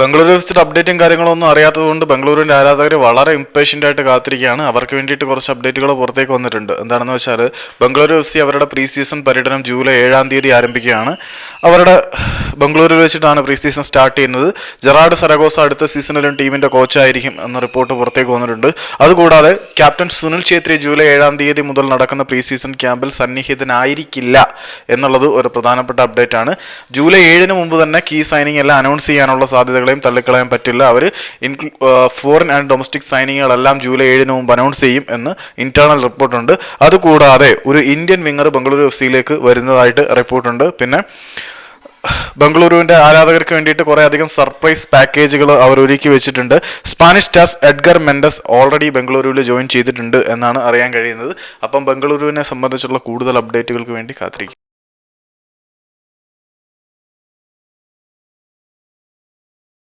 ബംഗളൂരു വെച്ചിട്ട് അപ്ഡേറ്റും കാര്യങ്ങളൊന്നും അറിയാത്തതുകൊണ്ട് ബംഗളൂരുവിന്റെ ആരാധകർ വളരെ ഇമ്പേഷ്യന്റ് ആയിട്ട് കാത്തിരിക്കുകയാണ്. അവർക്ക് വേണ്ടിയിട്ട് കുറച്ച് അപ്ഡേറ്റുകൾ പുറത്തേക്ക് വന്നിട്ടുണ്ട്. എന്താണെന്ന് വെച്ചാൽ ബംഗളൂരു എഫ് അവരുടെ പ്രീ സീസൺ പര്യടനം ജൂലൈ ഏഴാം തീയതി ആരംഭിക്കുകയാണ്. അവരുടെ ബംഗളൂരു വെച്ചിട്ടാണ് പ്രീ സീസൺ സ്റ്റാർട്ട് ചെയ്യുന്നത്. ജെറാർഡ് സരഗോസ അടുത്ത സീസണിലും ടീമിന്റെ കോച്ചായിരിക്കും എന്ന റിപ്പോർട്ട് പുറത്തേക്ക് വന്നിട്ടുണ്ട്. അതുകൂടാതെ ക്യാപ്റ്റൻ സുനിൽ ഛേത്രി ജൂലൈ ഏഴാം തീയതി മുതൽ നടക്കുന്ന പ്രീ സീസൺ ക്യാമ്പിൽ സന്നിഹിതനായിരിക്കില്ല എന്നുള്ളത് ഒരു പ്രധാനപ്പെട്ട അപ്ഡേറ്റ് ആണ്. ജൂലൈ ഏഴിന് മുമ്പ് തന്നെ കീ സൈനിങ് എല്ലാം അനൗൺസ് ചെയ്യാനുള്ള സാധ്യതകളെയും തള്ളിക്കളയാൻ പറ്റില്ല. അവർ ഫോറിൻ ആൻഡ് ഡൊമസ്റ്റിക് സൈനിങ്ങുകളെല്ലാം ജൂലൈ ഏഴിന് മുമ്പ് അനൗൺസ് ചെയ്യും എന്ന് ഇന്റേണൽ റിപ്പോർട്ടുണ്ട് അതുകൂടാതെ ഒരു ഇന്ത്യൻ വിങ്ങർ ബംഗളൂരു എഫ് സിയിലേക്ക് വരുന്നതായിട്ട് റിപ്പോർട്ടുണ്ട് പിന്നെ ബംഗളൂരുവിന്റെ ആരാധകർക്ക് വേണ്ടിയിട്ട് കുറേ അധികം സർപ്രൈസ് പാക്കേജുകൾ അവർ ഒരുക്കി വെച്ചിട്ടുണ്ട്. സ്പാനിഷ് ടാസ് Edgar Mendez already Bengaluru join ചെയ്തിട്ടുണ്ട് എന്നാണ് അറിയാൻ കഴിയുന്നത്. അപ്പം ബംഗളൂരുവിനെ സംബന്ധിച്ചുള്ള കൂടുതൽ അപ്ഡേറ്റുകൾക്ക് വേണ്ടി കാത്തിരിക്കും.